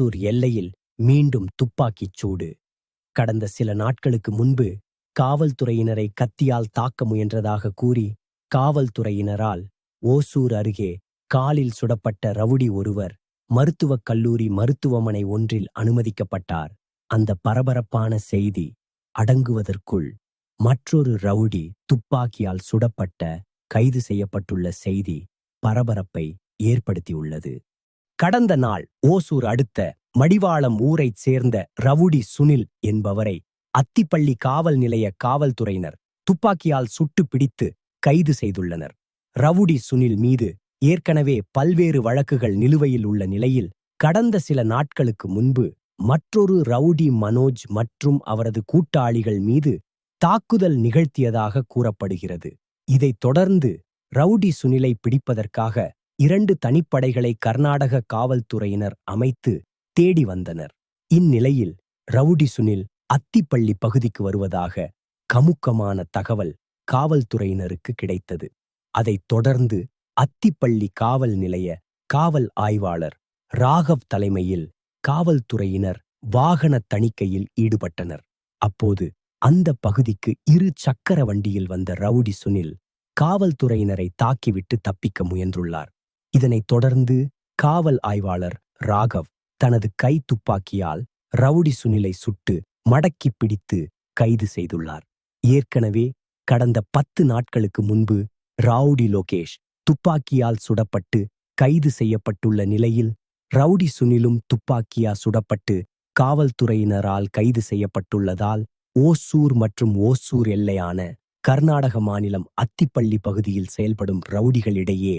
ஓசூர் எல்லையில் மீண்டும் துப்பாக்கிச் சூடு. கடந்த சில நாட்களுக்கு முன்பு காவல்துறையினரை கத்தியால் தாக்க முயன்றதாக கூறி காவல்துறையினரால் ஓசூர் அருகே காலில் சுடப்பட்ட ரவுடி ஒருவர் மருத்துவக் கல்லூரி மருத்துவமனை ஒன்றில் அனுமதிக்கப்பட்டார். அந்த பரபரப்பான செய்தி அடங்குவதற்குள் மற்றொரு ரவுடி துப்பாக்கியால் சுடப்பட்ட கைது செய்யப்பட்டுள்ள செய்தி பரபரப்பை ஏற்படுத்தியுள்ளது. கடந்த நாள் ஓசூர் அடுத்த மடிவாளம் ஊரைச் சேர்ந்த ரவுடி சுனில் என்பவரை அத்திப்பள்ளி காவல் நிலைய காவல்துறையினர் துப்பாக்கியால் சுட்டு பிடித்து கைது செய்துள்ளனர். ரவுடி சுனில் மீது ஏற்கனவே பல்வேறு வழக்குகள் நிலுவையில் உள்ள நிலையில் கடந்த சில நாட்களுக்கு முன்பு மற்றொரு ரவுடி மனோஜ் மற்றும் அவரது கூட்டாளிகள் மீது தாக்குதல் நிகழ்த்தியதாக கூறப்படுகிறது. இதைத் தொடர்ந்து ரவுடி சுனிலை பிடிப்பதற்காக இரண்டு தனிப்படைகளை கர்நாடக காவல்துறையினர் அமைத்து தேடி வந்தனர். இந்நிலையில் ரவுடி சுனில் அத்திப்பள்ளி பகுதிக்கு வருவதாக கமுக்கமான தகவல் காவல்துறையினருக்கு கிடைத்தது. அதைத் தொடர்ந்து அத்திப்பள்ளி காவல் நிலைய காவல் ஆய்வாளர் ராகவ் தலைமையில் காவல்துறையினர் வாகன தணிக்கையில் ஈடுபட்டனர். அப்போது அந்த பகுதிக்கு இரு சக்கர வண்டியில் வந்த ரவுடி சுனில் காவல்துறையினரை தாக்கிவிட்டு தப்பிக்க முயன்றுள்ளார். இதனைத் தொடர்ந்து காவல் ஆய்வாளர் ராகவ் தனது கை துப்பாக்கியால் ரவுடி சுனிலை சுட்டு மடக்கிப் பிடித்து கைது செய்துள்ளார். ஏற்கனவே கடந்த பத்து நாட்களுக்கு முன்பு ரவுடி லோகேஷ் துப்பாக்கியால் சுடப்பட்டு கைது செய்யப்பட்டுள்ள நிலையில் ரவுடி சுனிலும் துப்பாக்கியா சுடப்பட்டு காவல்துறையினரால் கைது செய்யப்பட்டுள்ளதால் ஓசூர் மற்றும் ஓசூர் எல்லையான கர்நாடக மாநிலம் அத்திப்பள்ளி பகுதியில் செயல்படும் ரவுடிகளிடையே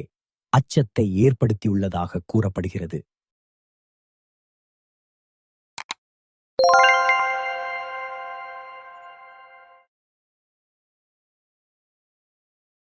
அச்சத்தை ஏற்படுத்தியுள்ளதாக கூறப்படுகிறது.